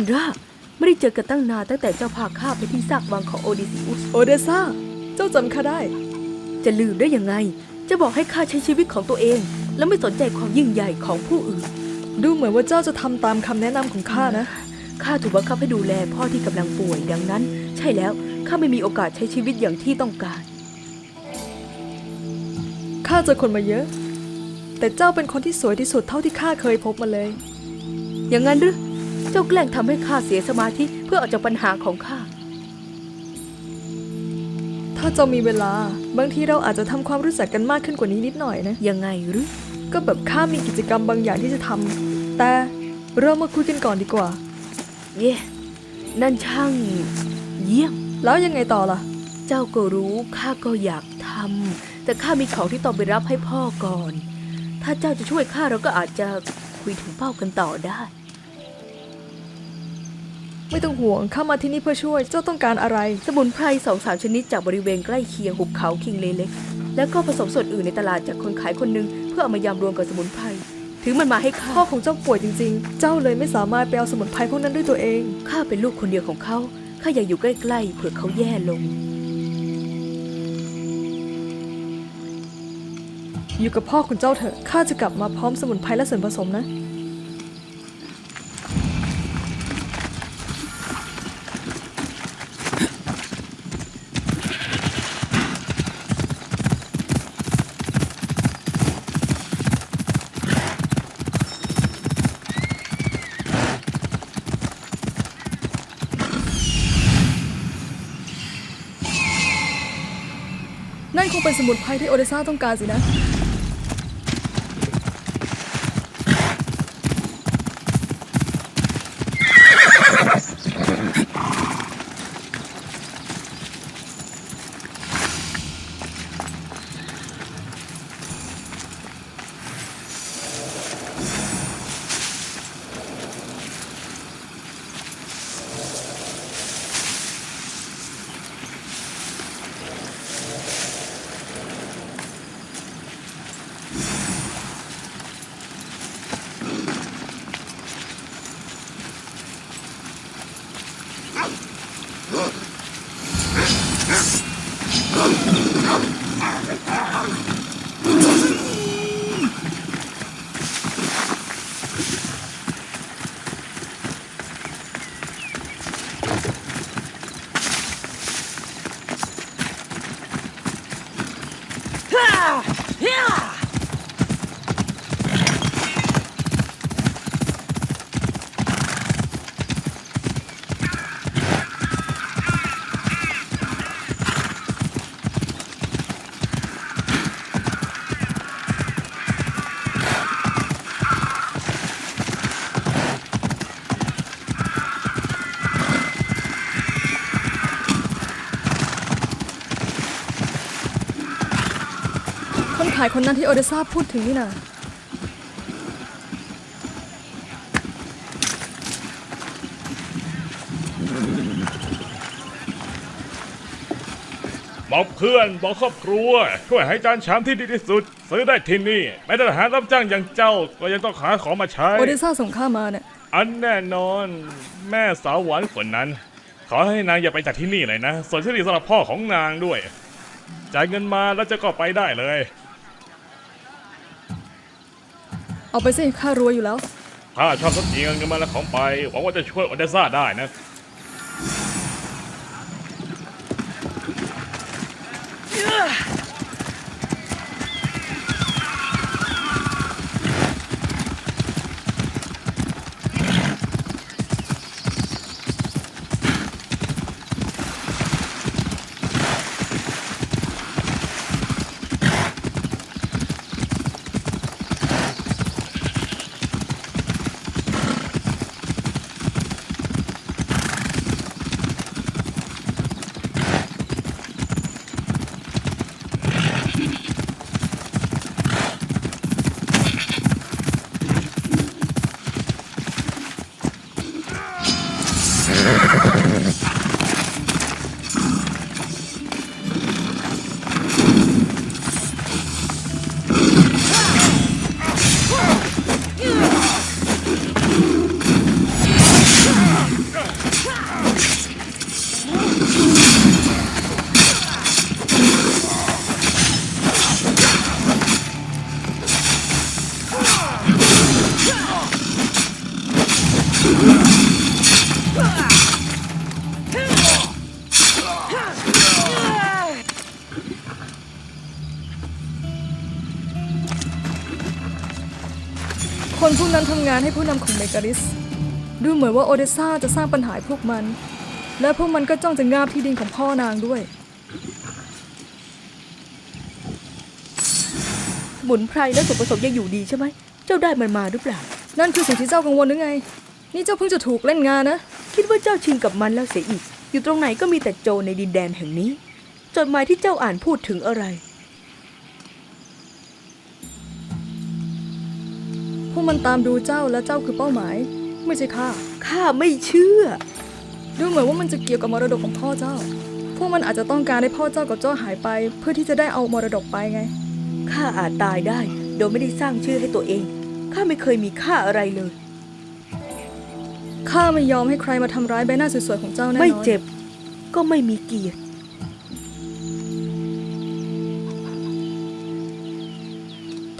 นราไม่ได้เจอกันตั้งนานตั้งแต่เจ้าพาข้าไปที่ซากวังของโอดิซิอุสโอเดซ่า เจ้าจำข้าได้ จะลืมได้ยังไง จะบอกให้ข้าใช้ชีวิตของตัวเอง และไม่สนใจความยิ่งใหญ่ของผู้อื่น ดูเหมือนว่าเจ้าจะทำตามคำแนะนำของข้านะ ข้าถูกบังคับให้ดูแลพ่อที่กำลังป่วยดังนั้น ใช่แล้วข้าไม่มีโอกาสใช้ชีวิตอย่างที่ต้องการ ข้าเจอคนมาเยอะ แต่เจ้าเป็นคนที่สวยที่สุดเท่าที่ข้าเคยพบมาเลย อย่างนั้นหรือเจ้าแกล้งทำให้ข้าเสียสมาธิเพื่อออกจากปัญหาของข้า ถ้าเจ้ามีเวลา บางทีเราอาจจะทำความรู้จักกันมากขึ้นกว่านี้นิดหน่อยนะ ยังไงหรือ ก็แบบข้ามีกิจกรรมบางอย่างที่จะทำ แต่เรามาคุยกันก่อนดีกว่า เย่นั่นช่างเยี่ยม แล้วยังไงต่อล่ะ เจ้าก็รู้ข้าก็อยากทำ แต่ข้ามีของที่ต้องไปรับให้พ่อก่อน ถ้าเจ้าจะช่วยข้าเราก็อาจจะคุยถึงเป้ากันต่อได้ ไม่ต้องห่วงข้ามาที่นี่เพื่อช่วย เจ้าต้องการอะไร สมุนไพรสองสามชนิดจากบริเวณใกล้เคียงหุบเขาคิงเลเล็ก แล้วก็ผสมส่วนอื่นในตลาดจากคนขายคนหนึ่งเพื่อเอามายำรวมกับสมุนไพรถึงมันมาให้ข้าพ่อของเจ้าป่วยจริงๆ เจ้าเลยไม่สามารถไปเอาสมุนไพรพวกนั้นด้วยตัวเองข้าเป็นลูกคนเดียวของเขาข้าอยากอยู่ใกล้ๆเผื่อเขาแย่ลง อยู่กับพ่อคุณเจ้าเถอะข้าจะกลับมาพร้อมสมุนไพรและส่วนผสมนะ งเป็นสมุนไพรที่โอเดซ่าต้องการสินะ คน ขายคนนั้นที่โอเดซ่าพูดถึงนี่นะบอกเพื่อนบอกครอบครัว ช่วยให้จานชามที่ดีที่สุด ซื้อได้ที่นี่แม้แต่ทหารรับจ้างอย่างเจ้าก็ยังต้องหาของมาใช้ โอเดซ่าส่งข้ามาเนี่ยอันแน่นอน แม่สาวหวานคนนั้น ขอให้นางอย่าไปจากที่นี่เลยนะส่วนที่ดีสำหรับพ่อของนางด้วย จ่ายเงินมาแล้วจะก็ไปได้เลย เอาไปสิข้ารวยอยู่แล้ว ถ้าชอบรถเงินกันมาแล้วของไปหวังว่าจะช่วยโอเดซ่าได้นะ คนพวกนั้นทำงานให้ผู้นำของเมการิส ดูเหมือนว่าโอเดซ่าจะสร้างปัญหาพวกมัน และพวกมันก็จ้องจะงาบที่ดินของพ่อนางด้วย หมุนไพรและส่วนผสมยังอยู่ดีใช่ไหม เจ้าได้มันมาหรือเปล่า นั่นคือสิ่งที่เจ้ากังวลหรือไง นี่เจ้าเพิ่งจะถูกเล่นงานนะ คิดว่าเจ้าชิงกับมันแล้วเสียอีก อยู่ตรงไหนก็มีแต่โจรในดินแดนแห่งนี้ จดหมายที่เจ้าอ่านพูดถึงอะไร พวกมันตามดูเจ้าและเจ้าคือเป้าหมาย ไม่ใช่ข้า ข้าไม่เชื่อ ดูเหมือนว่ามันจะเกี่ยวกับมรดกของพ่อเจ้า พวกมันอาจจะต้องการให้พ่อเจ้ากับเจ้าหายไป เพื่อที่จะได้เอามรดกไปไง ข้าอาจตายได้ โดยไม่ได้สร้างชื่อให้ตัวเอง ข้าไม่เคยมีค่าอะไรเลย ข้าไม่ยอมให้ใครมาทำร้ายใบหน้าสวยๆของเจ้าแน่นอน ไม่เจ็บก็ไม่มีเกียรติ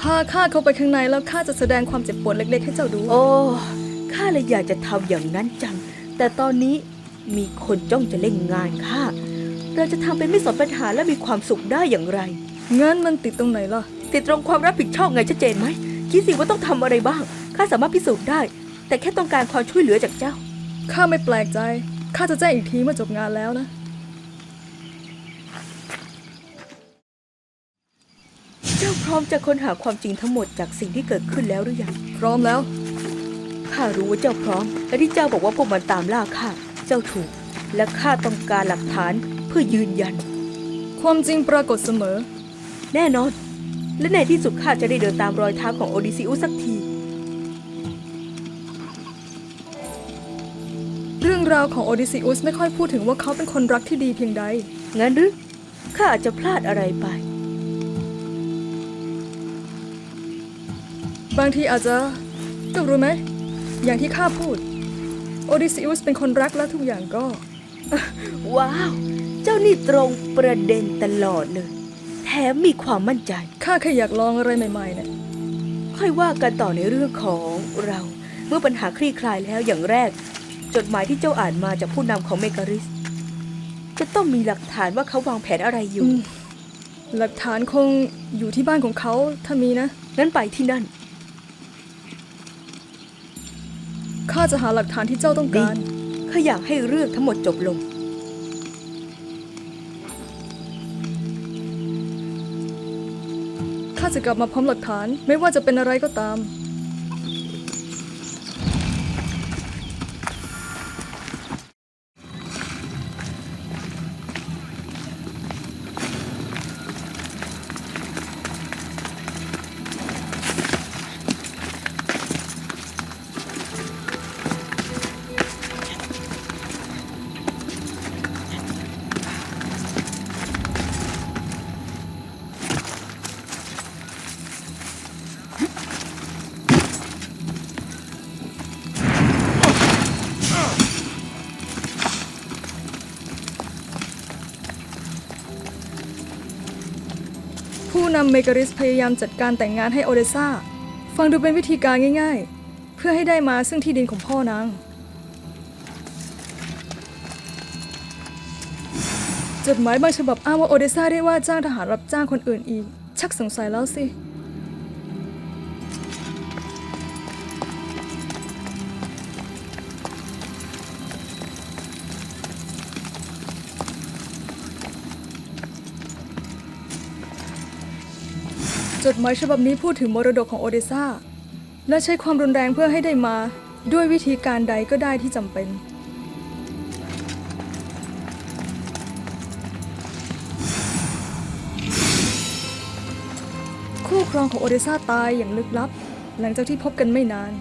พาข้าเข้าไปข้างในแล้วข้าจะแสดงความเจ็บปวดเล็กๆ ให้เจ้าดู โอ้ ข้าเลยอยากจะทำอย่างนั้นจัง แต่ตอนนี้มีคนจ้องจะเล่นงานข้า เราจะทำเป็นไม่สนปัญหาและมีความสุขได้อย่างไรงั้นมันติดตรงไหนล่ะ ติดตรงความรับผิดชอบไงชัดเจนไหม คิดสิว่าต้องทำอะไรบ้าง ข้าสามารถพิสูจน์ได้ แต่แค่ต้องการความช่วยเหลือจากเจ้า ข้าไม่แปลกใจ ข้าจะแจ้งอีกทีเมื่อจบงานแล้วนะ เจ้าพร้อมจะค้นหาความจริงทั้งหมดจากสิ่งที่เกิดขึ้นแล้วหรือยัง พร้อมแล้ว ข้ารู้ว่าเจ้าพร้อม และที่เจ้าบอกว่าพวกมันตามล่าข้า เจ้าถูก และข้าต้องการหลักฐานเพื่อยืนยัน ความจริงปรากฏเสมอ แน่นอน และในที่สุดข้าจะได้เดินตามรอยเท้าของโอดิซิอุสสักที เรื่องราวของโอดิซิอุสไม่ค่อยพูดถึงว่าเขาเป็นคนรักที่ดีเพียงใด งั้นหรือข้าอาจจะพลาดอะไรไป บางทีอาจจะเจ้ารู้ไหม อย่างที่ข้าพูด โอดิซิอุสเป็นคนรักและทุกอย่างก็ ว้าว เจ้านี่ตรงประเด็นตลอดเลย แถมมีความมั่นใจ ข้าแค่อยากลองอะไรใหม่ๆเนี่ยค่อยว่ากันต่อในเรื่องของเรา เมื่อปัญหาคลี่คลายแล้วอย่างแรก จดหมายที่เจ้าอ่านมาจากผู้นำของเมการิส จะต้องมีหลักฐานว่าเขาวางแผนอะไรอยู่อืมหลักฐานคงอยู่ที่บ้านของเขาถ้ามีนะ งั้นไปที่นั่น ข้าจะหาหลักฐานที่เจ้าต้องการ ข้าอยากให้เรื่องทั้งหมดจบลง ข้าจะกลับมาพร้อมหลักฐานไม่ว่าจะเป็นอะไรก็ตาม ผู้นำเมการิสพยายามจัดการแต่งงานให้โอเดซ่า ฟังดูเป็นวิธีการง่ายๆ เพื่อให้ได้มาซึ่งที่ดินของพ่อนางจดหมายบางฉบับอ้างว่าโอเดซ่าได้ว่าจ้างทหารรับจ้างคนอื่นอีก ชักสงสัยแล้วสิ จดหมายฉบับนี้พูดถึงมรดกของโอเดซ่า และใช้ความรุนแรงเพื่อให้ได้มาด้วยวิธีการใดก็ได้ที่จำเป็น คู่ครองของโอเดซ่าตายอย่างลึกลับ หลังจากที่พบกันไม่นาน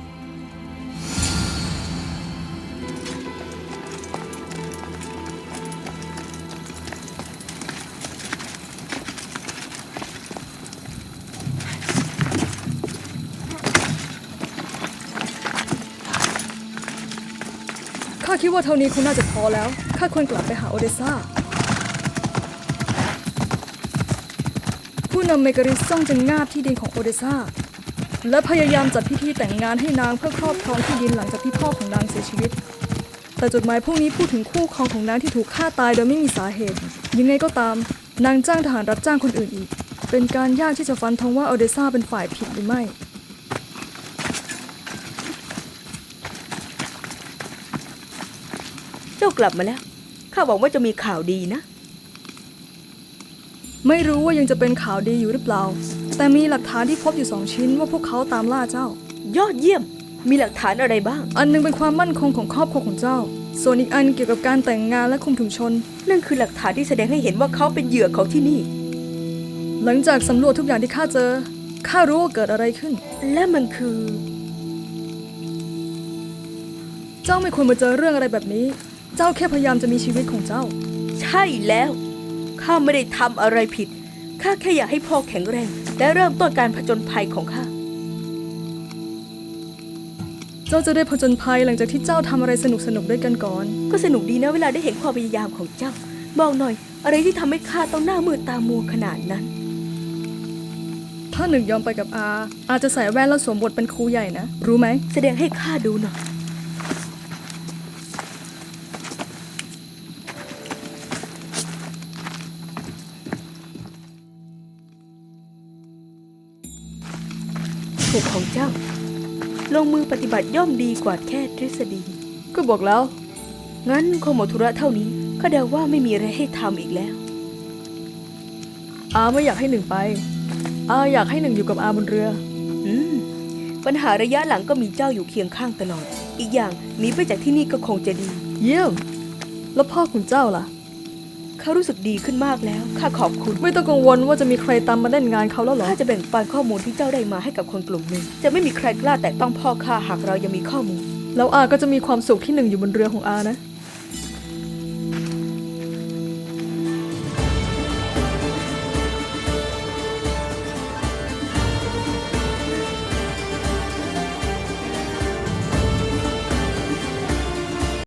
คิดว่าเท่านี้คงน่าจะพอแล้ว ข้าควรกลับไปหาโอเดซ่า ผู้นำเมการิสซ่องจะงาบที่ดินของโอเดซ่า และพยายามจัดพิธีแต่งงานให้นางเพื่อครอบครองที่ดินหลังจากที่พ่อของนางเสียชีวิต แต่จดหมายพวกนี้พูดถึงคู่ครองของนางที่ถูกฆ่าตายโดยไม่มีสาเหตุ ยังไงก็ตาม นางจ้างทหารรับจ้างคนอื่นอีก เป็นการยากที่จะฟันธงว่าโอเดซ่าเป็นฝ่ายผิดหรือไม่ เจ้ากลับมาแล้ว ข้าหวังว่าจะมีข่าวดีนะ ไม่รู้ว่ายังจะเป็นข่าวดีอยู่หรือเปล่า แต่มีหลักฐานที่พบอยู่สองชิ้นว่าพวกเขาตามล่าเจ้า ยอดเยี่ยม มีหลักฐานอะไรบ้าง อันหนึงเป็นความมั่นคงของครอบครัวของเจ้า ส่วนอีกอันเกี่ยวกับการแต่งงานและคุมถุงชน นั่นคือหลักฐานที่แสดงให้เห็นว่าเขาเป็นเหยื่อของที่นี่ หลังจากสำรวจทุกอย่างที่ข้าเจอ ข้ารู้ว่าเกิดอะไรขึ้น และมันคือ เจ้าไม่ควรมาเจอเรื่องอะไรแบบนี้ เจ้าแค่พยายามจะมีชีวิตของเจ้า ใช่แล้ว ข้าไม่ได้ทำอะไรผิด ข้าแค่อยากให้พ่อแข็งแรง และเริ่มต้นการผจญภัยของข้า เจ้าจะได้ผจญภัยหลังจากที่เจ้าทำอะไรสนุกสนุกๆด้วยกันก่อน ก็สนุกดีนะเวลาได้เห็นความพยายามของเจ้า บอกหน่อย อะไรที่ทำให้ข้าต้องหน้ามืดตามัวขนาดนั้น ถ้าหนึ่งยอมไปกับอาอาจจะใส่แว่นแล้วสวมบทเป็นครูใหญ่นะ รู้ไหม แสดงให้ข้าดูหน่อย เจ้า ลงมือปฏิบัติย่อมดีกว่าแค่ทฤษฎี ก็บอกแล้ว งั้นคงหมดธุระเท่านี้ข้าเดาว่าไม่มีอะไรให้ทำอีกแล้ว อาไม่อยากให้หนึ่งไป อาอยากให้หนึ่งอยู่กับอาบนเรือ อืม ปัญหาระยะหลังก็มีเจ้าอยู่เคียงข้างตลอด อีกอย่างหนีไปจากที่นี่ก็คงจะดี เยี่ยม แล้วพ่อของเจ้าล่ะ ข้ารู้สึกดีขึ้นมากแล้ว ข้าขอบคุณ ไม่ต้องกังวลว่าจะมีใครตามมาเล่นงานเขาแล้วเหรอ ข้าจะแบ่งปันข้อมูลที่เจ้าได้มาให้กับคนกลุ่มหนึ่ง จะไม่มีใครกล้าแตะต้องพ่อข้าหากเรายังมีข้อมูล แล้วอาก็จะมีความสุขที่หนึ่งอยู่บนเรือของอานะ